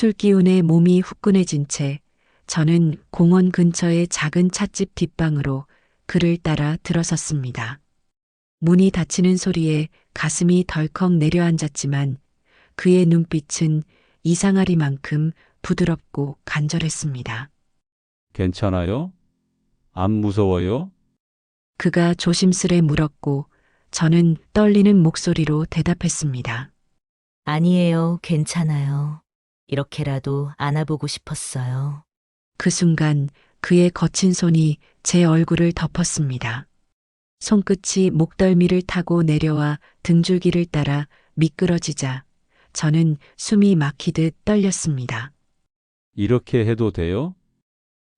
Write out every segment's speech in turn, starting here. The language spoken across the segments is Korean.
술 기운에 몸이 후끈해진 채 저는 공원 근처의 작은 찻집 뒷방으로 그를 따라 들어섰습니다. 문이 닫히는 소리에 가슴이 덜컥 내려앉았지만 그의 눈빛은 이상하리만큼 부드럽고 간절했습니다. 괜찮아요? 안 무서워요? 그가 조심스레 물었고 저는 떨리는 목소리로 대답했습니다. 아니에요. 괜찮아요. 이렇게라도 안아보고 싶었어요. 그 순간 그의 거친 손이 제 얼굴을 덮었습니다. 손끝이 목덜미를 타고 내려와 등줄기를 따라 미끄러지자 저는 숨이 막히듯 떨렸습니다. 이렇게 해도 돼요?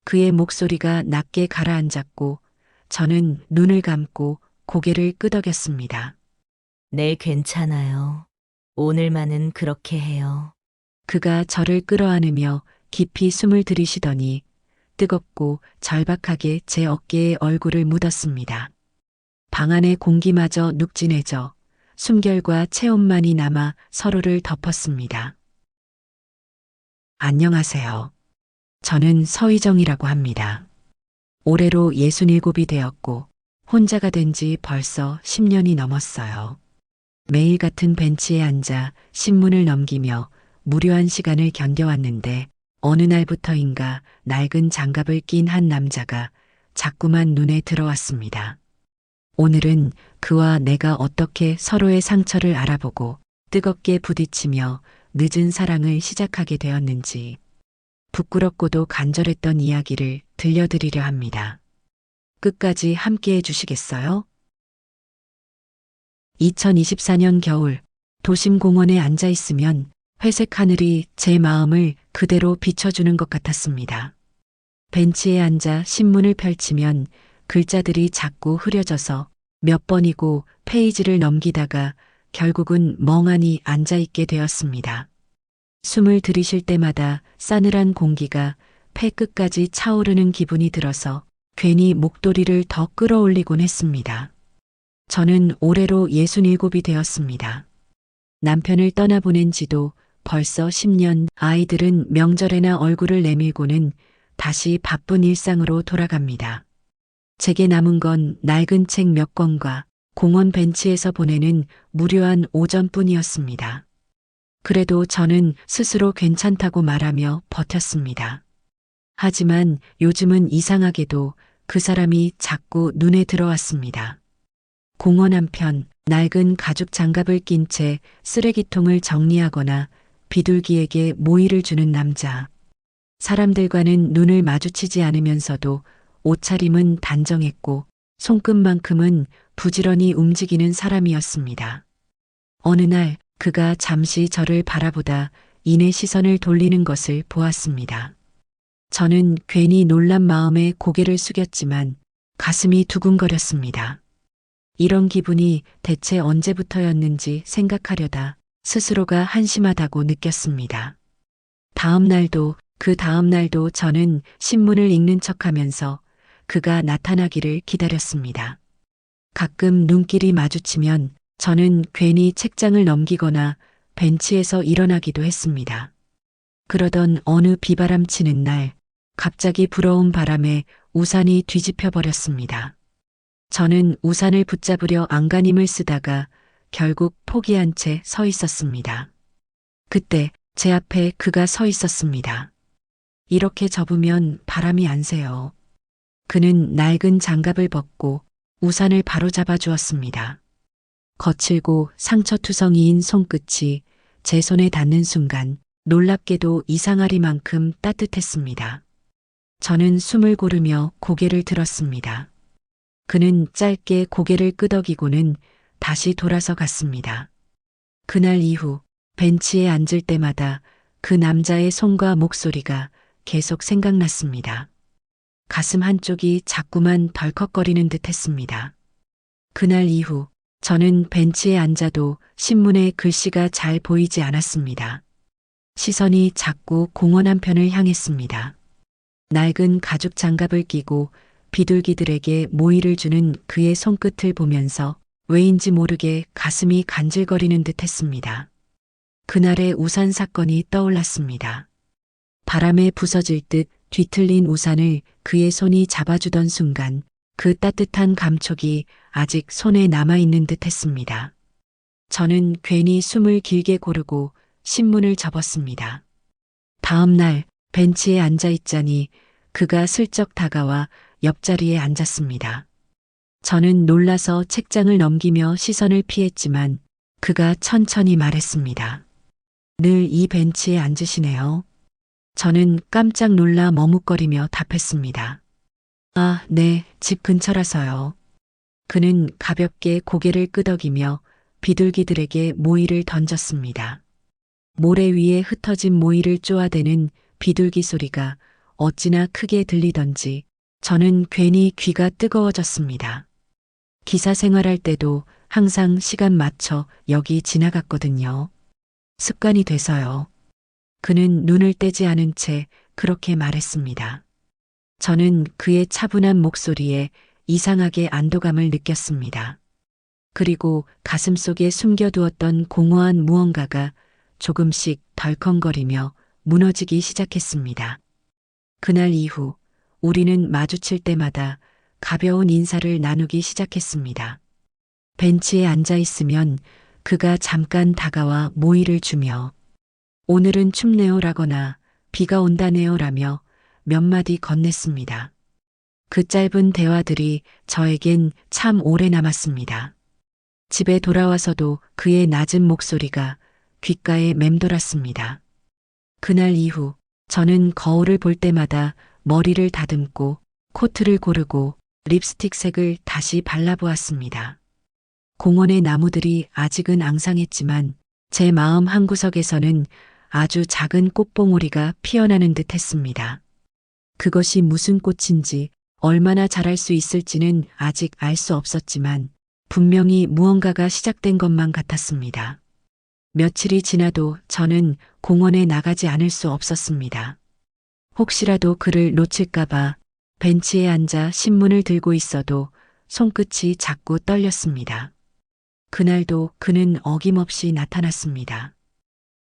그의 목소리가 낮게 가라앉았고 저는 눈을 감고 고개를 끄덕였습니다. 네, 괜찮아요. 오늘만은 그렇게 해요. 그가 저를 끌어안으며 깊이 숨을 들이쉬더니 뜨겁고 절박하게 제 어깨에 얼굴을 묻었습니다. 방 안의 공기마저 눅진해져 숨결과 체온만이 남아 서로를 덮었습니다. 안녕하세요. 저는 서희정이라고 합니다. 올해로 67이 되었고 혼자가 된 지 벌써 10년이 넘었어요. 매일 같은 벤치에 앉아 신문을 넘기며 무료한 시간을 견뎌왔는데 어느 날부터인가 낡은 장갑을 낀 한 남자가 자꾸만 눈에 들어왔습니다. 오늘은 그와 내가 어떻게 서로의 상처를 알아보고 뜨겁게 부딪히며 늦은 사랑을 시작하게 되었는지 부끄럽고도 간절했던 이야기를 들려드리려 합니다. 끝까지 함께 해주시겠어요? 2024년 겨울 도심 공원에 앉아 있으면 회색 하늘이 제 마음을 그대로 비춰주는 것 같았습니다. 벤치에 앉아 신문을 펼치면 글자들이 자꾸 흐려져서 몇 번이고 페이지를 넘기다가 결국은 멍하니 앉아 있게 되었습니다. 숨을 들이쉴 때마다 싸늘한 공기가 폐 끝까지 차오르는 기분이 들어서 괜히 목도리를 더 끌어올리곤 했습니다. 저는 올해로 67이 되었습니다. 남편을 떠나보낸 지도 벌써 10년 아이들은 명절에나 얼굴을 내밀고는 다시 바쁜 일상으로 돌아갑니다. 제게 남은 건 낡은 책 몇 권과 공원 벤치에서 보내는 무료한 오전뿐이었습니다. 그래도 저는 스스로 괜찮다고 말하며 버텼습니다. 하지만 요즘은 이상하게도 그 사람이 자꾸 눈에 들어왔습니다. 공원 한편 낡은 가죽 장갑을 낀 채 쓰레기통을 정리하거나 비둘기에게 모이를 주는 남자. 사람들과는 눈을 마주치지 않으면서도 옷차림은 단정했고 손끝만큼은 부지런히 움직이는 사람이었습니다. 어느 날 그가 잠시 저를 바라보다 이내 시선을 돌리는 것을 보았습니다. 저는 괜히 놀란 마음에 고개를 숙였지만 가슴이 두근거렸습니다. 이런 기분이 대체 언제부터였는지 생각하려다 스스로가 한심하다고 느꼈습니다. 다음 날도 그 다음 날도 저는 신문을 읽는 척 하면서 그가 나타나기를 기다렸습니다. 가끔 눈길이 마주치면 저는 괜히 책장을 넘기거나 벤치에서 일어나기도 했습니다. 그러던 어느 비바람 치는 날, 갑자기 불어온 바람에 우산이 뒤집혀 버렸습니다. 저는 우산을 붙잡으려 안간힘을 쓰다가 결국 포기한 채 서 있었습니다. 그때 제 앞에 그가 서 있었습니다. 이렇게 접으면 바람이 안 새요. 그는 낡은 장갑을 벗고 우산을 바로 잡아 주었습니다. 거칠고 상처투성이인 손끝이 제 손에 닿는 순간 놀랍게도 이상하리만큼 따뜻했습니다. 저는 숨을 고르며 고개를 들었습니다. 그는 짧게 고개를 끄덕이고는 다시 돌아서 갔습니다. 그날 이후 벤치에 앉을 때마다 그 남자의 손과 목소리가 계속 생각났습니다. 가슴 한쪽이 자꾸만 덜컥거리는 듯 했습니다. 그날 이후 저는 벤치에 앉아도 신문에 글씨가 잘 보이지 않았습니다. 시선이 자꾸 공원 한편을 향했습니다. 낡은 가죽 장갑을 끼고 비둘기들에게 모이를 주는 그의 손끝을 보면서 왜인지 모르게 가슴이 간질거리는 듯 했습니다. 그날의 우산 사건이 떠올랐습니다. 바람에 부서질 듯 뒤틀린 우산을 그의 손이 잡아주던 순간 그 따뜻한 감촉이 아직 손에 남아있는 듯 했습니다. 저는 괜히 숨을 길게 고르고 신문을 접었습니다. 다음 날 벤치에 앉아 있자니 그가 슬쩍 다가와 옆자리에 앉았습니다. 저는 놀라서 책장을 넘기며 시선을 피했지만 그가 천천히 말했습니다. 늘 이 벤치에 앉으시네요. 저는 깜짝 놀라 머뭇거리며 답했습니다. 아, 네, 집 근처라서요. 그는 가볍게 고개를 끄덕이며 비둘기들에게 모이를 던졌습니다. 모래 위에 흩어진 모이를 쪼아대는 비둘기 소리가 어찌나 크게 들리던지 저는 괜히 귀가 뜨거워졌습니다. 기사 생활할 때도 항상 시간 맞춰 여기 지나갔거든요. 습관이 돼서요. 그는 눈을 떼지 않은 채 그렇게 말했습니다. 저는 그의 차분한 목소리에 이상하게 안도감을 느꼈습니다. 그리고 가슴 속에 숨겨두었던 공허한 무언가가 조금씩 덜컹거리며 무너지기 시작했습니다. 그날 이후 우리는 마주칠 때마다 가벼운 인사를 나누기 시작했습니다. 벤치에 앉아 있으면 그가 잠깐 다가와 모이를 주며 오늘은 춥네요라거나 비가 온다네요라며 몇 마디 건넸습니다. 그 짧은 대화들이 저에겐 참 오래 남았습니다. 집에 돌아와서도 그의 낮은 목소리가 귓가에 맴돌았습니다. 그날 이후 저는 거울을 볼 때마다 머리를 다듬고 코트를 고르고 립스틱 색을 다시 발라보았습니다. 공원의 나무들이 아직은 앙상했지만 제 마음 한구석에서는 아주 작은 꽃봉오리가 피어나는 듯 했습니다. 그것이 무슨 꽃인지 얼마나 자랄 수 있을지는 아직 알 수 없었지만 분명히 무언가가 시작된 것만 같았습니다. 며칠이 지나도 저는 공원에 나가지 않을 수 없었습니다. 혹시라도 그를 놓칠까봐 벤치에 앉아 신문을 들고 있어도 손끝이 자꾸 떨렸습니다. 그날도 그는 어김없이 나타났습니다.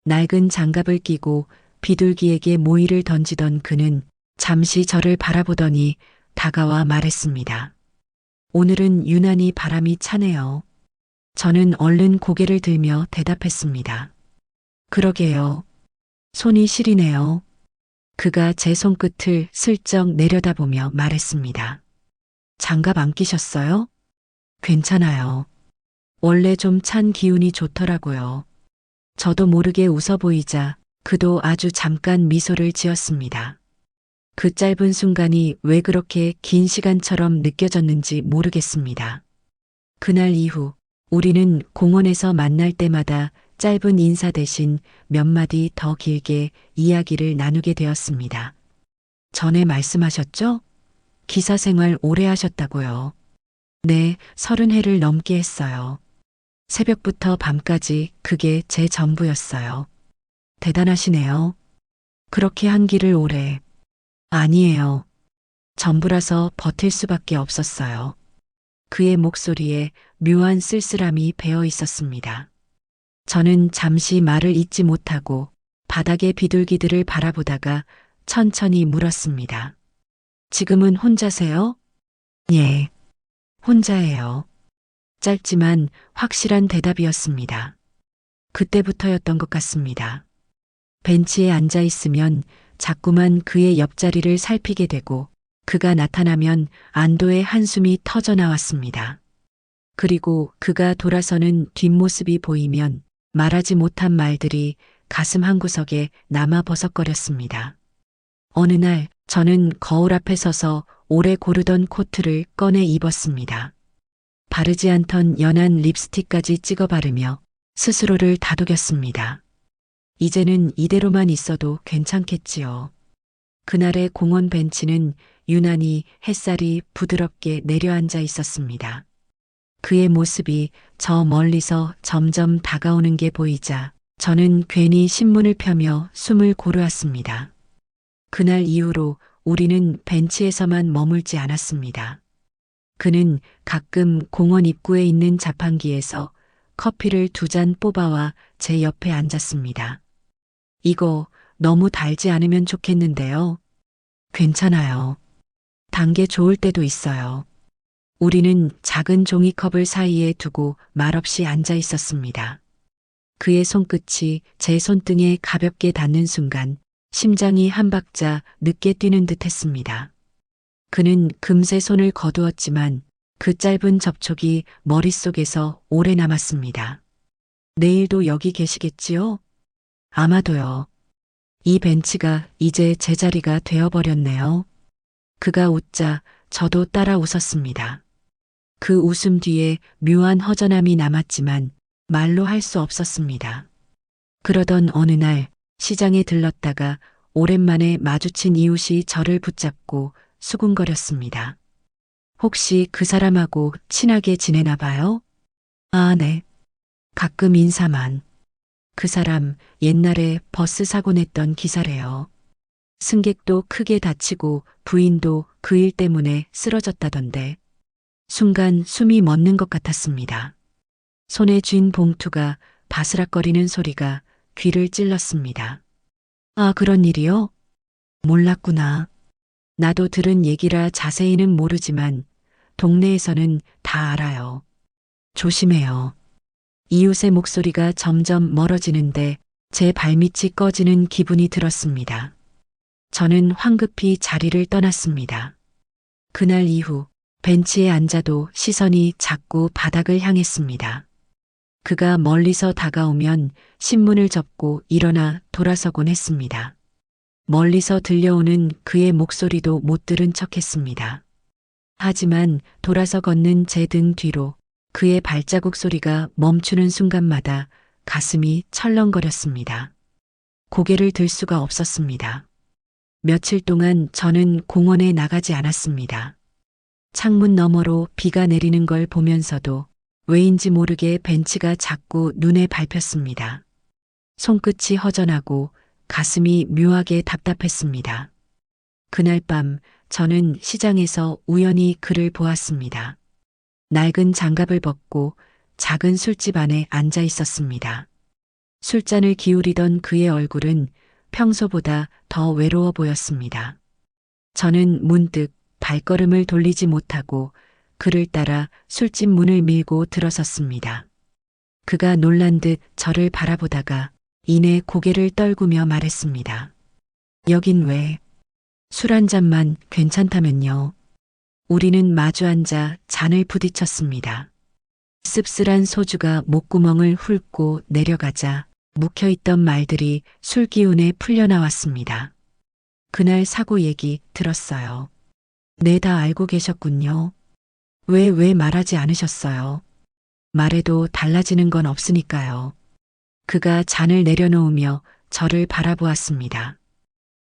낡은 장갑을 끼고 비둘기에게 모이를 던지던 그는 잠시 저를 바라보더니 다가와 말했습니다. 오늘은 유난히 바람이 차네요. 저는 얼른 고개를 들며 대답했습니다. 그러게요. 손이 시리네요. 그가 제 손끝을 슬쩍 내려다보며 말했습니다. 장갑 안 끼셨어요? 괜찮아요. 원래 좀 찬 기운이 좋더라고요. 저도 모르게 웃어 보이자 그도 아주 잠깐 미소를 지었습니다. 그 짧은 순간이 왜 그렇게 긴 시간처럼 느껴졌는지 모르겠습니다. 그날 이후 우리는 공원에서 만날 때마다 짧은 인사 대신 몇 마디 더 길게 이야기를 나누게 되었습니다. 전에 말씀하셨죠? 기사 생활 오래 하셨다고요. 네, 서른 해를 넘게 했어요. 새벽부터 밤까지 그게 제 전부였어요. 대단하시네요. 그렇게 한 길을 오래. 아니에요. 전부라서 버틸 수밖에 없었어요. 그의 목소리에 묘한 쓸쓸함이 배어 있었습니다. 저는 잠시 말을 잇지 못하고 바닥의 비둘기들을 바라보다가 천천히 물었습니다. 지금은 혼자세요? 예. 혼자예요. 짧지만 확실한 대답이었습니다. 그때부터였던 것 같습니다. 벤치에 앉아 있으면 자꾸만 그의 옆자리를 살피게 되고 그가 나타나면 안도의 한숨이 터져 나왔습니다. 그리고 그가 돌아서는 뒷모습이 보이면 말하지 못한 말들이 가슴 한구석에 남아 버석거렸습니다. 어느 날 저는 거울 앞에 서서 오래 고르던 코트를 꺼내 입었습니다. 바르지 않던 연한 립스틱까지 찍어 바르며 스스로를 다독였습니다. 이제는 이대로만 있어도 괜찮겠지요. 그날의 공원 벤치는 유난히 햇살이 부드럽게 내려앉아 있었습니다. 그의 모습이 저 멀리서 점점 다가오는 게 보이자 저는 괜히 신문을 펴며 숨을 고르았습니다. 그날 이후로 우리는 벤치에서만 머물지 않았습니다. 그는 가끔 공원 입구에 있는 자판기에서 커피를 두 잔 뽑아와 제 옆에 앉았습니다. 이거 너무 달지 않으면 좋겠는데요. 괜찮아요. 단 게 좋을 때도 있어요. 우리는 작은 종이컵을 사이에 두고 말없이 앉아 있었습니다. 그의 손끝이 제 손등에 가볍게 닿는 순간 심장이 한 박자 늦게 뛰는 듯 했습니다. 그는 금세 손을 거두었지만 그 짧은 접촉이 머릿속에서 오래 남았습니다. 내일도 여기 계시겠지요? 아마도요. 이 벤치가 이제 제 자리가 되어버렸네요. 그가 웃자 저도 따라 웃었습니다. 그 웃음 뒤에 묘한 허전함이 남았지만 말로 할 수 없었습니다. 그러던 어느 날 시장에 들렀다가 오랜만에 마주친 이웃이 저를 붙잡고 수군거렸습니다. 혹시 그 사람하고 친하게 지내나 봐요? 아, 네. 가끔 인사만. 그 사람 옛날에 버스 사고 냈던 기사래요. 승객도 크게 다치고 부인도 그 일 때문에 쓰러졌다던데. 순간 숨이 멎는 것 같았습니다. 손에 쥔 봉투가 바스락거리는 소리가 귀를 찔렀습니다. 아, 그런 일이요? 몰랐구나. 나도 들은 얘기라 자세히는 모르지만 동네에서는 다 알아요. 조심해요. 이웃의 목소리가 점점 멀어지는데 제 발밑이 꺼지는 기분이 들었습니다. 저는 황급히 자리를 떠났습니다. 그날 이후 벤치에 앉아도 시선이 자꾸 바닥을 향했습니다. 그가 멀리서 다가오면 신문을 접고 일어나 돌아서곤 했습니다. 멀리서 들려오는 그의 목소리도 못 들은 척 했습니다. 하지만 돌아서 걷는 제 등 뒤로 그의 발자국 소리가 멈추는 순간마다 가슴이 철렁거렸습니다. 고개를 들 수가 없었습니다. 며칠 동안 저는 공원에 나가지 않았습니다. 창문 너머로 비가 내리는 걸 보면서도 왜인지 모르게 벤치가 자꾸 눈에 밟혔습니다. 손끝이 허전하고 가슴이 묘하게 답답했습니다. 그날 밤 저는 시장에서 우연히 그를 보았습니다. 낡은 장갑을 벗고 작은 술집 안에 앉아 있었습니다. 술잔을 기울이던 그의 얼굴은 평소보다 더 외로워 보였습니다. 저는 문득 발걸음을 돌리지 못하고 그를 따라 술집 문을 밀고 들어섰습니다. 그가 놀란 듯 저를 바라보다가 이내 고개를 떨구며 말했습니다. 여긴 왜? 술 한 잔만 괜찮다면요. 우리는 마주 앉아 잔을 부딪혔습니다. 씁쓸한 소주가 목구멍을 훑고 내려가자 묵혀있던 말들이 술 기운에 풀려나왔습니다. 그날 사고 얘기 들었어요. 네, 다 알고 계셨군요. 왜, 왜 말하지 않으셨어요? 말해도 달라지는 건 없으니까요. 그가 잔을 내려놓으며 저를 바라보았습니다.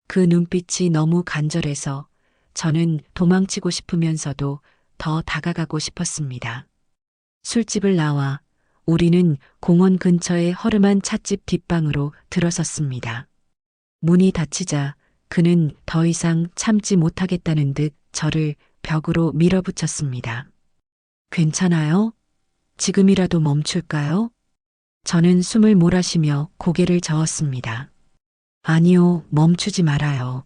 그 눈빛이 너무 간절해서 저는 도망치고 싶으면서도 더 다가가고 싶었습니다. 술집을 나와 우리는 공원 근처의 허름한 찻집 뒷방으로 들어섰습니다. 문이 닫히자 그는 더 이상 참지 못하겠다는 듯 저를 벽으로 밀어붙였습니다. 괜찮아요? 지금이라도 멈출까요? 저는 숨을 몰아쉬며 고개를 저었습니다. 아니요, 멈추지 말아요.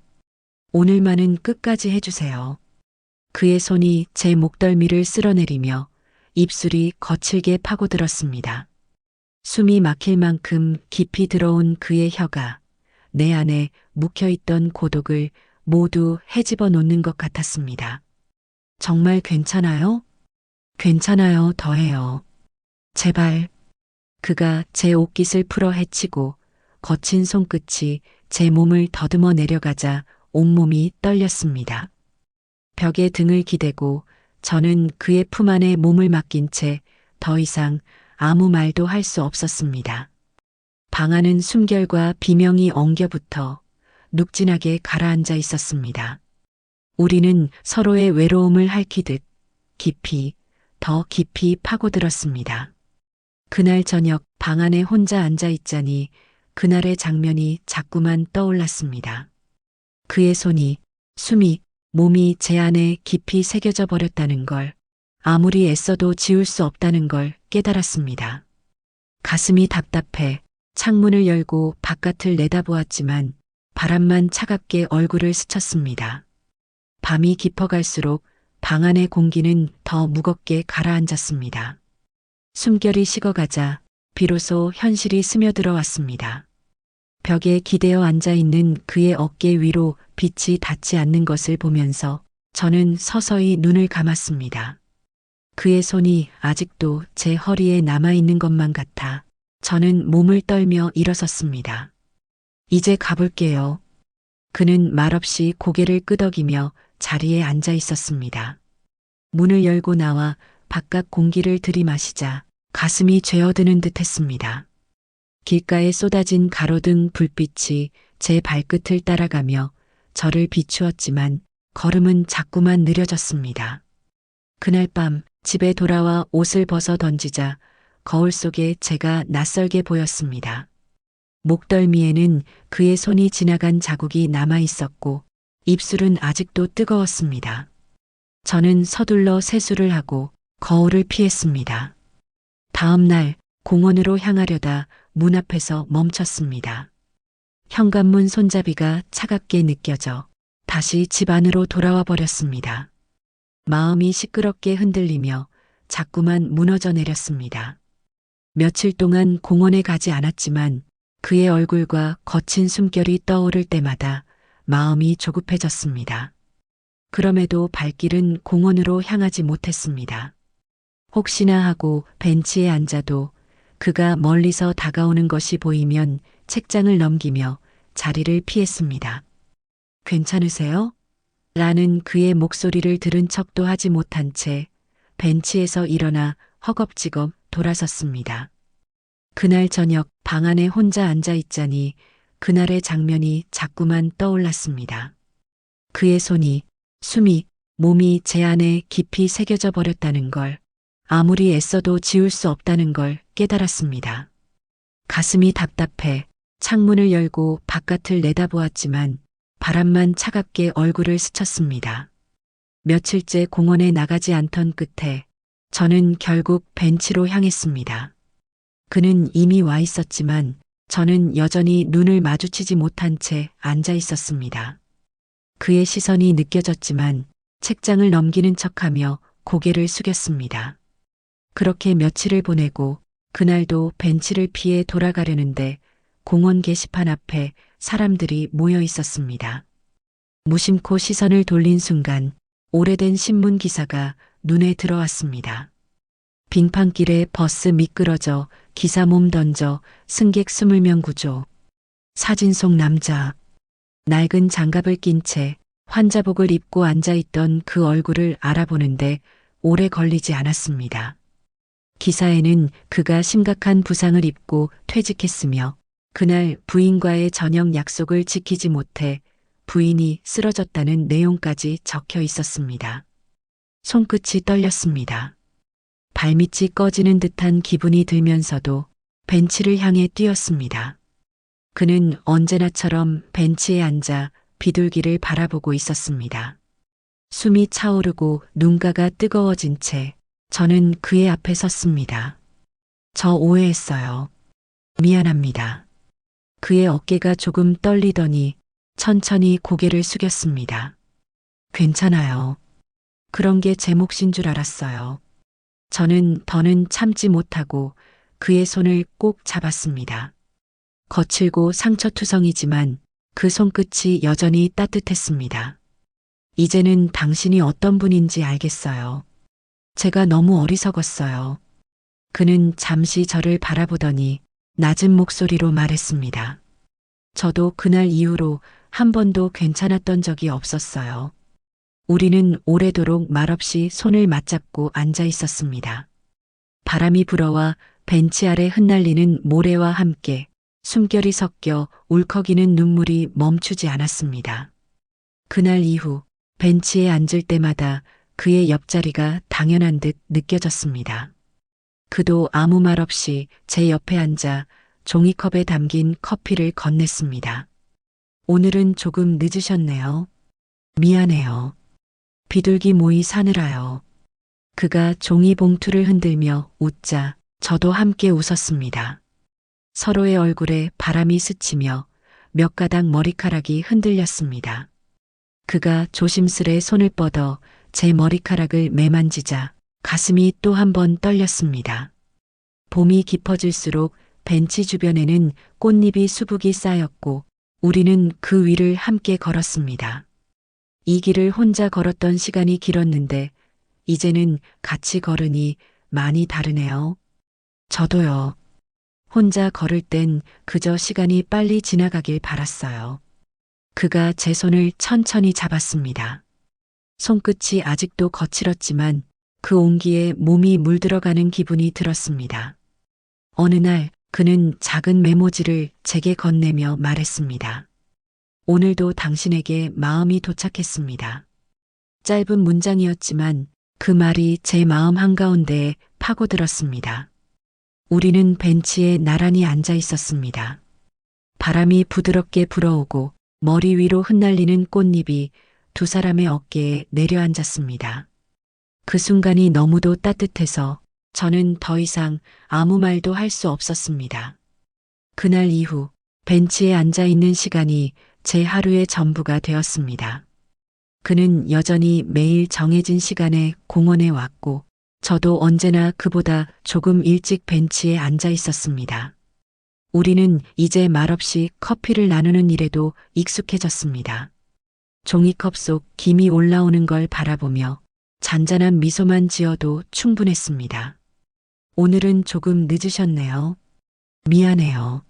오늘만은 끝까지 해주세요. 그의 손이 제 목덜미를 쓸어내리며 입술이 거칠게 파고들었습니다. 숨이 막힐 만큼 깊이 들어온 그의 혀가 내 안에 묵혀있던 고독을 모두 헤집어 놓는 것 같았습니다. 정말 괜찮아요? 괜찮아요, 더해요. 제발. 그가 제 옷깃을 풀어 헤치고 거친 손끝이 제 몸을 더듬어 내려가자 온몸이 떨렸습니다. 벽에 등을 기대고 저는 그의 품 안에 몸을 맡긴 채 더 이상 아무 말도 할 수 없었습니다. 방 안은 숨결과 비명이 엉겨붙어 눅진하게 가라앉아 있었습니다. 우리는 서로의 외로움을 핥히듯 깊이, 더 깊이 파고들었습니다. 그날 저녁 방 안에 혼자 앉아 있자니 그날의 장면이 자꾸만 떠올랐습니다. 그의 손이, 숨이, 몸이 제 안에 깊이 새겨져 버렸다는 걸, 아무리 애써도 지울 수 없다는 걸 깨달았습니다. 가슴이 답답해 창문을 열고 바깥을 내다보았지만 바람만 차갑게 얼굴을 스쳤습니다. 밤이 깊어갈수록 방 안의 공기는 더 무겁게 가라앉았습니다. 숨결이 식어가자 비로소 현실이 스며들어 왔습니다. 벽에 기대어 앉아 있는 그의 어깨 위로 빛이 닿지 않는 것을 보면서 저는 서서히 눈을 감았습니다. 그의 손이 아직도 제 허리에 남아 있는 것만 같아 저는 몸을 떨며 일어섰습니다. 이제 가볼게요. 그는 말없이 고개를 끄덕이며 자리에 앉아 있었습니다. 문을 열고 나와 바깥 공기를 들이마시자 가슴이 죄어드는 듯 했습니다. 길가에 쏟아진 가로등 불빛이 제 발끝을 따라가며 저를 비추었지만 걸음은 자꾸만 느려졌습니다. 그날 밤 집에 돌아와 옷을 벗어 던지자 거울 속에 제가 낯설게 보였습니다. 목덜미에는 그의 손이 지나간 자국이 남아 있었고 입술은 아직도 뜨거웠습니다. 저는 서둘러 세수를 하고 거울을 피했습니다. 다음 날 공원으로 향하려다 문 앞에서 멈췄습니다. 현관문 손잡이가 차갑게 느껴져 다시 집 안으로 돌아와 버렸습니다. 마음이 시끄럽게 흔들리며 자꾸만 무너져 내렸습니다. 며칠 동안 공원에 가지 않았지만 그의 얼굴과 거친 숨결이 떠오를 때마다 마음이 조급해졌습니다. 그럼에도 발길은 공원으로 향하지 못했습니다. 혹시나 하고 벤치에 앉아도 그가 멀리서 다가오는 것이 보이면 책장을 넘기며 자리를 피했습니다. 괜찮으세요? 라는 그의 목소리를 들은 척도 하지 못한 채 벤치에서 일어나 허겁지겁 돌아섰습니다. 그날 저녁 방 안에 혼자 앉아 있자니 그날의 장면이 자꾸만 떠올랐습니다. 그의 손이, 숨이, 몸이 제 안에 깊이 새겨져 버렸다는 걸, 아무리 애써도 지울 수 없다는 걸 깨달았습니다. 가슴이 답답해 창문을 열고 바깥을 내다보았지만 바람만 차갑게 얼굴을 스쳤습니다. 며칠째 공원에 나가지 않던 끝에 저는 결국 벤치로 향했습니다. 그는 이미 와 있었지만 저는 여전히 눈을 마주치지 못한 채 앉아 있었습니다. 그의 시선이 느껴졌지만 책장을 넘기는 척하며 고개를 숙였습니다. 그렇게 며칠을 보내고 그날도 벤치를 피해 돌아가려는데 공원 게시판 앞에 사람들이 모여 있었습니다. 무심코 시선을 돌린 순간 오래된 신문 기사가 눈에 들어왔습니다. 빙판길에 버스 미끄러져 기사 몸 던져 승객 20명 구조. 사진 속 남자. 낡은 장갑을 낀 채 환자복을 입고 앉아있던 그 얼굴을 알아보는데 오래 걸리지 않았습니다. 기사에는 그가 심각한 부상을 입고 퇴직했으며 그날 부인과의 저녁 약속을 지키지 못해 부인이 쓰러졌다는 내용까지 적혀 있었습니다. 손끝이 떨렸습니다. 발밑이 꺼지는 듯한 기분이 들면서도 벤치를 향해 뛰었습니다. 그는 언제나처럼 벤치에 앉아 비둘기를 바라보고 있었습니다. 숨이 차오르고 눈가가 뜨거워진 채 저는 그의 앞에 섰습니다. 저 오해했어요. 미안합니다. 그의 어깨가 조금 떨리더니 천천히 고개를 숙였습니다. 괜찮아요. 그런 게 제 몫인 줄 알았어요. 저는 더는 참지 못하고 그의 손을 꼭 잡았습니다. 거칠고 상처투성이지만 그 손끝이 여전히 따뜻했습니다. 이제는 당신이 어떤 분인지 알겠어요. 제가 너무 어리석었어요. 그는 잠시 저를 바라보더니 낮은 목소리로 말했습니다. 저도 그날 이후로 한 번도 괜찮았던 적이 없었어요. 우리는 오래도록 말없이 손을 맞잡고 앉아 있었습니다. 바람이 불어와 벤치 아래 흩날리는 모래와 함께 숨결이 섞여 울컥이는 눈물이 멈추지 않았습니다. 그날 이후 벤치에 앉을 때마다 그의 옆자리가 당연한 듯 느껴졌습니다. 그도 아무 말 없이 제 옆에 앉아 종이컵에 담긴 커피를 건넸습니다. 오늘은 조금 늦으셨네요. 미안해요. 비둘기 모이 사느라요. 그가 종이 봉투를 흔들며 웃자 저도 함께 웃었습니다. 서로의 얼굴에 바람이 스치며 몇 가닥 머리카락이 흔들렸습니다. 그가 조심스레 손을 뻗어 제 머리카락을 매만지자 가슴이 또 한 번 떨렸습니다. 봄이 깊어질수록 벤치 주변에는 꽃잎이 수북이 쌓였고 우리는 그 위를 함께 걸었습니다. 이 길을 혼자 걸었던 시간이 길었는데 이제는 같이 걸으니 많이 다르네요. 저도요. 혼자 걸을 땐 그저 시간이 빨리 지나가길 바랐어요. 그가 제 손을 천천히 잡았습니다. 손끝이 아직도 거칠었지만 그 온기에 몸이 물들어가는 기분이 들었습니다. 어느 날 그는 작은 메모지를 제게 건네며 말했습니다. 오늘도 당신에게 마음이 도착했습니다. 짧은 문장이었지만 그 말이 제 마음 한가운데에 파고들었습니다. 우리는 벤치에 나란히 앉아 있었습니다. 바람이 부드럽게 불어오고 머리 위로 흩날리는 꽃잎이 두 사람의 어깨에 내려앉았습니다. 그 순간이 너무도 따뜻해서 저는 더 이상 아무 말도 할 수 없었습니다. 그날 이후 벤치에 앉아 있는 시간이 제 하루의 전부가 되었습니다. 그는 여전히 매일 정해진 시간에 공원에 왔고 저도 언제나 그보다 조금 일찍 벤치에 앉아 있었습니다. 우리는 이제 말없이 커피를 나누는 일에도 익숙해졌습니다. 종이컵 속 김이 올라오는 걸 바라보며 잔잔한 미소만 지어도 충분했습니다. 오늘은 조금 늦으셨네요. 미안해요.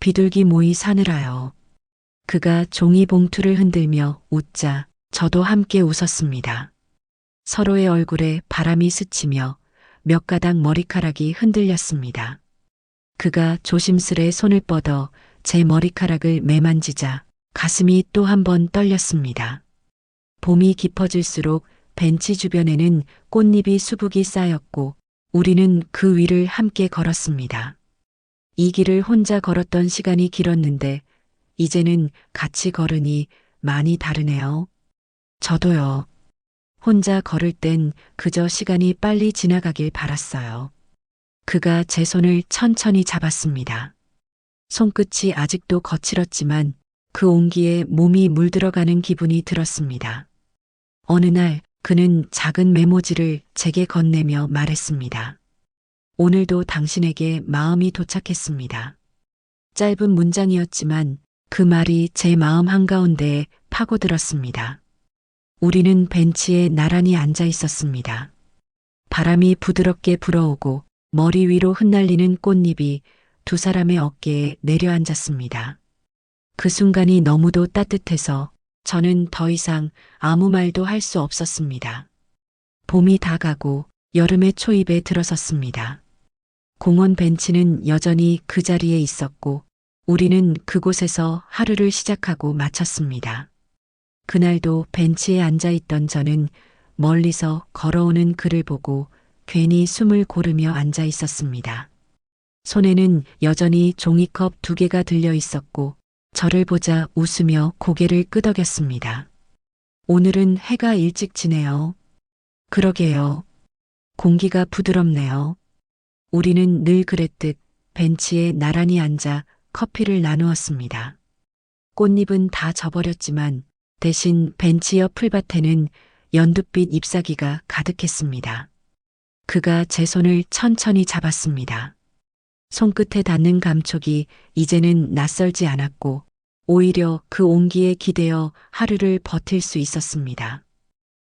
비둘기 모이 사느라요. 그가 종이 봉투를 흔들며 웃자 저도 함께 웃었습니다. 서로의 얼굴에 바람이 스치며 몇 가닥 머리카락이 흔들렸습니다. 그가 조심스레 손을 뻗어 제 머리카락을 매만지자 가슴이 또 한 번 떨렸습니다. 봄이 깊어질수록 벤치 주변에는 꽃잎이 수북이 쌓였고 우리는 그 위를 함께 걸었습니다. 이 길을 혼자 걸었던 시간이 길었는데 이제는 같이 걸으니 많이 다르네요. 저도요. 혼자 걸을 땐 그저 시간이 빨리 지나가길 바랐어요. 그가 제 손을 천천히 잡았습니다. 손끝이 아직도 거칠었지만 그 온기에 몸이 물들어가는 기분이 들었습니다. 어느 날 그는 작은 메모지를 제게 건네며 말했습니다. 오늘도 당신에게 마음이 도착했습니다. 짧은 문장이었지만 그 말이 제 마음 한가운데에 파고들었습니다. 우리는 벤치에 나란히 앉아 있었습니다. 바람이 부드럽게 불어오고 머리 위로 흩날리는 꽃잎이 두 사람의 어깨에 내려앉았습니다. 그 순간이 너무도 따뜻해서 저는 더 이상 아무 말도 할 수 없었습니다. 봄이 다 가고 여름의 초입에 들어섰습니다. 공원 벤치는 여전히 그 자리에 있었고 우리는 그곳에서 하루를 시작하고 마쳤습니다. 그날도 벤치에 앉아 있던 저는 멀리서 걸어오는 그를 보고 괜히 숨을 고르며 앉아 있었습니다. 손에는 여전히 종이컵 두 개가 들려 있었고 저를 보자 웃으며 고개를 끄덕였습니다. 오늘은 해가 일찍 지네요. 그러게요. 공기가 부드럽네요. 우리는 늘 그랬듯 벤치에 나란히 앉아 커피를 나누었습니다. 꽃잎은 다 져버렸지만 대신 벤치 옆 풀밭에는 연두빛 잎사귀가 가득했습니다. 그가 제 손을 천천히 잡았습니다. 손끝에 닿는 감촉이 이제는 낯설지 않았고 오히려 그 온기에 기대어 하루를 버틸 수 있었습니다.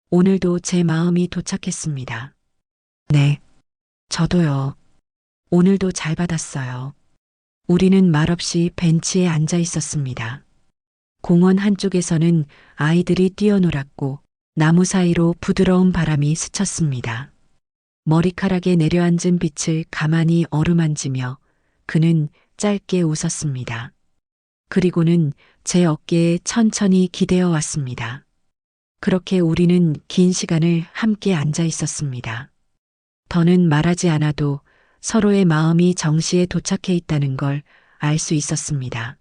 오늘도 제 마음이 도착했습니다. 네, 저도요. 오늘도 잘 받았어요. 우리는 말없이 벤치에 앉아 있었습니다. 공원 한쪽에서는 아이들이 뛰어놀았고 나무 사이로 부드러운 바람이 스쳤습니다. 머리카락에 내려앉은 빛을 가만히 어루만지며 그는 짧게 웃었습니다. 그리고는 제 어깨에 천천히 기대어 왔습니다. 그렇게 우리는 긴 시간을 함께 앉아 있었습니다. 더는 말하지 않아도 서로의 마음이 정시에 도착해 있다는 걸 알 수 있었습니다.